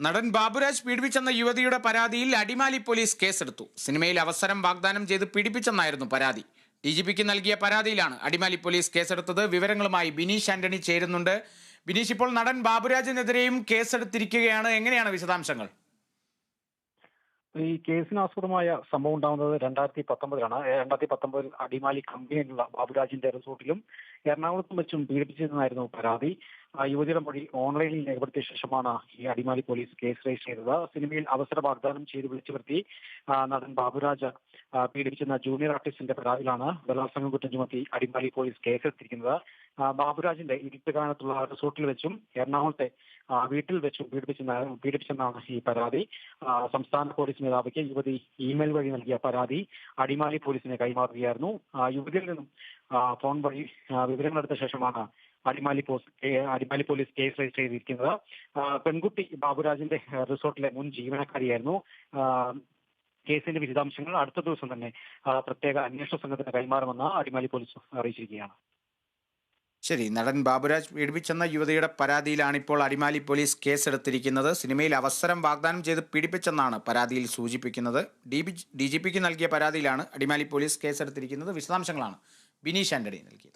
നടൻ ബാബുരാജ് പീഡിപ്പിച്ചെന്ന യുവതിയുടെ പരാതിയിൽ അടിമാലി പോലീസ് കേസെടുത്തു. സിനിമയിൽ അവസരം വാഗ്ദാനം ചെയ്ത് പീഡിപ്പിച്ചെന്നായിരുന്നു പരാതി. ഡി ജി പിക്ക് നൽകിയ പരാതിയിലാണ് അടിമാലി പോലീസ് കേസെടുത്തത്. വിവരങ്ങളുമായി ബിനീഷ് ആന്റണി ചേരുന്നുണ്ട്. ബിനീഷ് ഇപ്പോൾ നടൻ ബാബുരാജിനെതിരെയും കേസെടുത്തിരിക്കുകയാണ്. എങ്ങനെയാണ് വിശദാംശങ്ങൾ? ഈ കേസിന് ആസ്പദമായ സംഭവം ഉണ്ടാകുന്നത് രണ്ടായിരത്തി പത്തൊമ്പതിലാണ് രണ്ടായിരത്തി പത്തൊമ്പതിൽ അടിമാലി കമ്പനിയിലുള്ള ബാബുരാജിന്റെ റിസോർട്ടിലും എറണാകുളത്തും വെച്ചും പീഡിപ്പിച്ചതെന്നായിരുന്നു പരാതി. യുവതിയുടെ മൊഴി ഓൺലൈനിൽ രേഖപ്പെടുത്തിയ ശേഷമാണ് ഈ അടിമാലി പോലീസ് കേസ് രജിസ്റ്റർ ചെയ്തത്. സിനിമയിൽ അവസര വാഗ്ദാനം ചെയ്ത് വിളിച്ചു വരുത്തി നടൻ ബാബുരാജ് പീഡിപ്പിച്ചിരുന്ന ജൂനിയർ ആർട്ടിസ്റ്റിന്റെ പരാതിയിലാണ് ബലാത്സംഗം കുറ്റം ചുമത്തി അടിമാലി പോലീസ് കേസെടുത്തിരിക്കുന്നത്. ബാബുരാജിന്റെ ഇരുട്ടുകാലത്തുള്ള റിസോർട്ടിൽ വെച്ചും എറണാകുളത്തെ വീട്ടിൽ വെച്ചും പീഡിപ്പിച്ചെന്ന പീഡിപ്പിച്ചെന്നാണ് ഈ പരാതി. സംസ്ഥാന പോലീസ് മേധാവിക്ക് യുവതി ഇമെയിൽ വഴി നൽകിയ പരാതി അടിമാലി പോലീസിനെ കൈമാറുകയായിരുന്നു. യുവതിയിൽ നിന്നും ഫോൺ വഴി വിവരങ്ങളെടുത്ത ശേഷമാണ് അടിമാലി പോസ് അടിമാലി പോലീസ് കേസ് രജിസ്റ്റർ ചെയ്തിരിക്കുന്നത്. പെൺകുട്ടി ബാബുരാജിന്റെ റിസോർട്ടിലെ മുൻ ജീവനക്കാരിയായിരുന്നു. കേസിന്റെ വിശദാംശങ്ങൾ അടുത്ത ദിവസം തന്നെ പ്രത്യേക അന്വേഷണ സംഘത്തിന് കൈമാറുമെന്ന് അടിമാലി പോലീസ് അറിയിച്ചിരിക്കുകയാണ്. ശരി നടൻ ബാബുരാജ് പീഡിപ്പിച്ചെന്ന യുവതിയുടെ പരാതിയിലാണ് ഇപ്പോൾ അടിമാലി പോലീസ് കേസെടുത്തിരിക്കുന്നത്. സിനിമയിൽ അവസരം വാഗ്ദാനം ചെയ്ത് പീഡിപ്പിച്ചെന്നാണ് പരാതിയിൽ സൂചിപ്പിക്കുന്നത്. ഡി ബി ഡി ജി പിക്ക് നൽകിയ പരാതിയിലാണ് അടിമാലി പോലീസ് കേസെടുത്തിരിക്കുന്നത്. വിശദാംശങ്ങളാണ് ബിനീഷ് ആന്റണി നൽകിയത്.